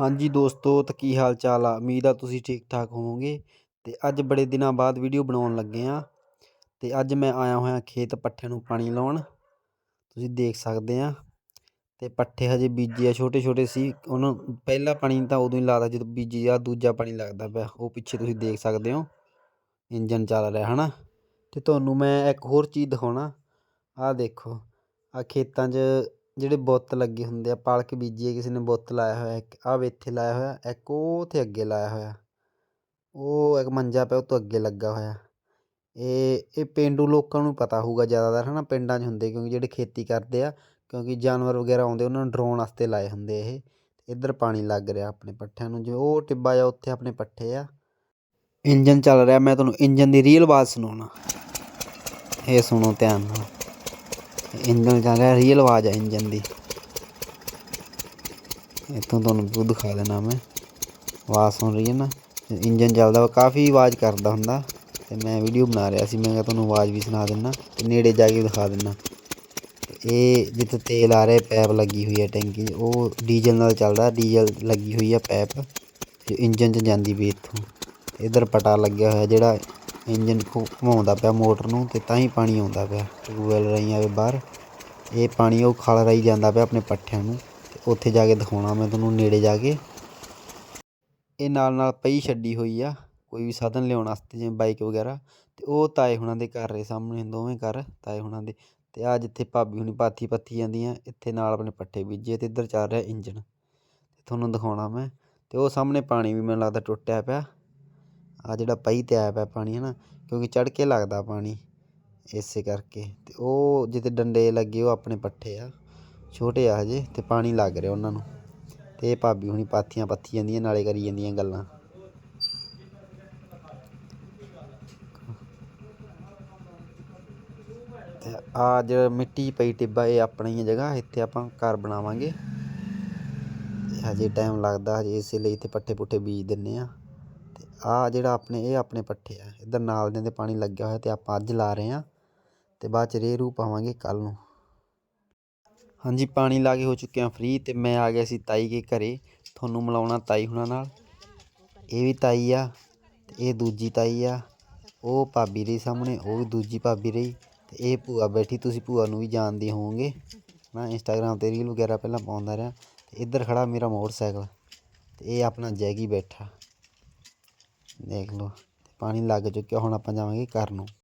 ਹਾਂਜੀ ਦੋਸਤੋ, ਤਾਂ ਕੀ ਹਾਲ ਚਾਲ ਆ? ਉਮੀਦ ਆ ਤੁਸੀਂ ਠੀਕ ਠਾਕ ਹੋਵੋਗੇ। ਤੇ ਅੱਜ ਬੜੇ ਦਿਨਾਂ ਬਾਅਦ ਵੀਡੀਓ ਬਣਾਉਣ ਲੱਗੇ ਆ। ਤੇ ਅੱਜ ਮੈਂ ਆਇਆ ਹੋਇਆ ਖੇਤ ਪੱਠਿਆਂ ਨੂੰ ਪਾਣੀ ਲਾਉਣ। ਤੁਸੀਂ ਦੇਖ ਸਕਦੇ ਆ। ਤੇ ਪੱਠੇ ਹਜੇ ਬੀਜੇ ਆ ਛੋਟੇ ਛੋਟੇ ਸੀ। ਉਹਨੂੰ ਪਹਿਲਾ ਪਾਣੀ ਤਾਂ ਉਦੋਂ ਹੀ ਲਾਦਾ ਜਦੋਂ ਬੀਜੀ ਆ, ਦੂਜਾ ਪਾਣੀ ਲੱਗਦਾ ਪਿਆ। ਉਹ ਪਿੱਛੇ ਤੁਸੀਂ ਦੇਖ ਸਕਦੇ ਹੋ ਇੰਜਨ ਚੱਲ ਰਿਹਾ, ਹਨਾ। ਤੇ ਤੁਹਾਨੂੰ ਮੈਂ ਇੱਕ ਹੋਰ ਚੀਜ਼ ਦਿਖਾਉਣਾ। ਆਹ ਦੇਖੋ ਆ ਖੇਤਾਂ 'ਚ ਜਿਹੜੇ ਬੁੱਤ ਲੱਗੇ ਹੁੰਦੇ ਆ, ਪਾਲਕ ਬੀਜੀ ਹੈ ਕਿਸੇ ਨੇ ਬੁੱਤ ਲਾਇਆ ਹੋਇਆ, ਇੱਕ ਆਹ ਇੱਥੇ ਲਾਇਆ ਹੋਇਆ, ਇੱਕ ਉਹ ਉੱਥੇ ਅੱਗੇ ਲਾਇਆ ਹੋਇਆ, ਉਹ ਇੱਕ ਮੰਜਾ ਪਿਆ, ਉਹ ਤੋਂ ਅੱਗੇ ਲੱਗਾ ਹੋਇਆ। ਇਹ ਇਹ ਪੇਂਡੂ ਲੋਕਾਂ ਨੂੰ ਪਤਾ ਹੋਊਗਾ ਜ਼ਿਆਦਾਤਰ ਹੈ ਨਾ ਪਿੰਡਾਂ 'ਚ ਹੁੰਦੇ, ਕਿਉਂਕਿ ਜਿਹੜੇ ਖੇਤੀ ਕਰਦੇ ਆ, ਕਿਉਂਕਿ ਜਾਨਵਰ ਵਗੈਰਾ ਆਉਂਦੇ, ਉਹਨਾਂ ਨੂੰ ਡਰਾਉਣ ਵਾਸਤੇ ਲਾਏ ਹੁੰਦੇ ਇਹ। ਇੱਧਰ ਪਾਣੀ ਲੱਗ ਰਿਹਾ ਆਪਣੇ ਪੱਠਿਆਂ ਨੂੰ ਜੋ ਉਹ ਟਿੱਬਾ ਆ ਉੱਥੇ ਆਪਣੇ ਪੱਠੇ ਆ। ਇੰਜਨ ਚੱਲ ਰਿਹਾ, ਮੈਂ ਤੁਹਾਨੂੰ ਇੰਜਨ ਦੀ ਰੀਅਲ ਆਵਾਜ਼ ਸੁਣਾਉਣਾ। ਇਹ ਸੁਣੋ ਧਿਆਨ ਨਾਲ। ਇੰਜਨ ਚੱਲ ਰਿਹਾ ਰੀਅਲ ਆਵਾਜ਼ ਆ ਇੰਜਨ ਦੀ। ਇੱਥੋਂ ਤੁਹਾਨੂੰ ਵੀ ਦਿਖਾ ਦੇਣਾ ਮੈਂ। ਆਵਾਜ਼ ਸੁਣ ਰਹੀ ਹੈ ਨਾ? ਇੰਜਨ ਚੱਲਦਾ ਵਾ, ਕਾਫੀ ਆਵਾਜ਼ ਕਰਦਾ ਹੁੰਦਾ। ਤੇ ਮੈਂ ਵੀਡੀਓ ਬਣਾ ਰਿਹਾ ਸੀ, ਮੈਂ ਕਿਹਾ ਤੁਹਾਨੂੰ ਆਵਾਜ਼ ਵੀ ਸੁਣਾ ਦਿੰਨਾ ਤੇ ਨੇੜੇ ਜਾ ਕੇ ਦਿਖਾ ਦਿੰਨਾ। ਇਹ ਜਿੱਥੇ ਤੇਲ ਆ ਰਿਹਾ, ਪੈਪ ਲੱਗੀ ਹੋਈ ਹੈ ਟੈਂਕੀ ਉਹ ਡੀਜ਼ਲ ਨਾਲ ਚੱਲਦਾ, ਡੀਜ਼ਲ ਲੱਗੀ ਹੋਈ ਹੈ ਪੈਪ। ਇੰਜਨ 'ਚ ਜਾਂਦੀ ਵੀ ਇੱਥੋਂ। ਇਧਰ ਪਟਾ ਲੱਗਿਆ ਹੋਇਆ ਜਿਹੜਾ ਇੰਜਨ ਘੁਮਾਉਂਦਾ ਪਿਆ ਮੋਟਰ ਨੂੰ ਤੇ ਤਾਂ ਹੀ ਪਾਣੀ ਆਉਂਦਾ ਪਿਆ। ਟਿਊਬਵੈਲ ਰਾਹੀਂ ਆਵੇ ਬਾਹਰ। ਇਹ ਪਾਣੀ ਉਹ ਖਲ ਰਾਹੀਂ ਜਾਂਦਾ ਪਿਆ ਆਪਣੇ ਪੱਠਿਆਂ ਨੂੰ। ਤੇ ਉੱਥੇ ਜਾ ਕੇ ਦਿਖਾਉਣਾ ਮੈਂ ਤੁਹਾਨੂੰ ਨੇੜੇ ਜਾ ਕੇ। ਇਹ ਨਾਲ ਨਾਲ ਪਈ ਛੱਡੀ ਹੋਈ ਆ। ਕੋਈ ਵੀ ਸਾਧਨ ਲਿਆਉਣ ਵਾਸਤੇ ਜਿਵੇਂ ਬਾਈਕ ਵਗੈਰਾ। ਤੇ ਉਹ ਤਾਏ ਹੁਣਾਂ ਦੇ ਘਰ ਦੇ ਸਾਹਮਣੇ ਦੋਵੇਂ ਘਰ, ਤਾਏ ਹੁਣਾਂ ਦੇ। ਤੇ ਆ ਜਿੱਥੇ ਭਾਬੀ ਹੁਣੀ ਪਾਥੀ ਪੱਥੀ ਜਾਂਦੀਆਂ, ਇੱਥੇ ਨਾਲ ਆਪਣੇ ਪੱਠੇ ਬੀਜੇ ਤੇ ਇੱਧਰ ਚੱਲ ਰਿਹਾ ਇੰਜਣ ਤੇ ਤੁਹਾਨੂੰ ਦਿਖਾਉਣਾ ਮੈਂ। ਤੇ ਉਹ ਸਾਹਮਣੇ ਪਾਣੀ ਵੀ ਮੈਨੂੰ ਲੱਗਦਾ ਟੁੱਟਿਆ ਪਿਆ। ਆ ਜਿਹੜਾ ਪਈ ਤੇ ਆਇਆ ਪਿਆ ਪਾਣੀ ਹੈ ਨਾ ਕਿਉਂਕਿ ਚੜ ਕੇ ਲੱਗਦਾ ਪਾਣੀ, ਇਸੇ ਕਰਕੇ। ਤੇ ਉਹ ਜਿੱਥੇ ਡੰਡੇ ਲੱਗੇ, ਉਹ ਆਪਣੇ ਪੱਠੇ ਆ। ਛੋਟੇ ਆ ਹਜੇ, ਤੇ ਪਾਣੀ ਲੱਗ ਰਿਹਾ ਉਹਨਾਂ ਨੂੰ। ਤੇ ਇਹ ਭਾਬੀ ਹੁਣੀ ਪਾਥੀਆਂ ਪੱਥੀ ਜਾਂਦੀਆਂ, ਨਾਲੇ ਕਰੀ ਜਾਂਦੀਆਂ ਗੱਲਾਂ। ਤੇ ਆ ਜਿਹੜਾ ਮਿੱਟੀ ਪਈ ਟਿੱਬਾ, ਇਹ ਆਪਣੀ ਹੀ ਜਗ੍ਹਾ, ਇੱਥੇ ਆਪਾਂ ਘਰ ਬਣਾਵਾਂਗੇ। ਹਜੇ ਟਾਈਮ ਲੱਗਦਾ, ਹਜੇ ਇਸੇ ਲਈ ਇੱਥੇ ਪੱਠੇ ਪੁੱਠੇ ਬੀਜ ਦਿੰਨੇ ਆ। ਆਹ ਜਿਹੜਾ ਆਪਣੇ, ਇਹ ਆਪਣੇ ਪੱਠੇ ਆ। ਇੱਧਰ ਨਾਲ ਦੇ ਪਾਣੀ ਲੱਗਿਆ ਹੋਇਆ ਤੇ ਆਪਾਂ ਅੱਜ ਲਾ ਰਹੇ ਆ ਤੇ ਬਾਅਦ ਚ ਰੇ ਰੂ ਪਾਵਾਂਗੇ ਕੱਲ ਨੂੰ। ਹਾਂਜੀ, ਪਾਣੀ ਲਾ ਕੇ ਹੋ ਚੁੱਕਿਆ ਆ ਫ੍ਰੀ ਤੇ ਮੈਂ ਆ ਗਿਆ ਸੀ ਤਾਈ ਕੇ ਘਰੇ। ਤੁਹਾਨੂੰ ਮਿਲਾਉਣਾ ਤਾਈ ਹੁਣਾਂ ਨਾਲ। ਇਹ ਵੀ ਤਾਈ ਆ ਤੇ ਇਹ ਦੂਜੀ ਤਾਈ ਆ। ਉਹ ਭਾਬੀ ਰਹੀ ਸਾਹਮਣੇ, ਉਹ ਵੀ ਦੂਜੀ ਭਾਬੀ ਰਹੀ ਤੇ ਇਹ ਭੂਆ ਬੈਠੀ। ਤੁਸੀਂ ਭੂਆ ਨੂੰ ਵੀ ਜਾਣਦੇ ਹੋਵੋਗੇ। ਮੈਂ ਇੰਸਟਾਗ੍ਰਾਮ ਤੇ ਰੀਲ ਵਗੈਰਾ ਪਹਿਲਾਂ ਪਾਉਂਦਾ ਰਿਹਾ ਤੇ ਇੱਧਰ ਖੜਾ ਮੇਰਾ ਮੋਟਰਸਾਈਕਲ ਤੇ ਇਹ ਆਪਣਾ ਜੈਗੀ ਬੈਠਾ। ਦੇਖ ਲਓ ਪਾਣੀ ਲੱਗ ਚੁੱਕਿਆ ਹੁਣ ਆਪਾਂ ਜਾਵਾਂਗੇ ਘਰ ਨੂੰ।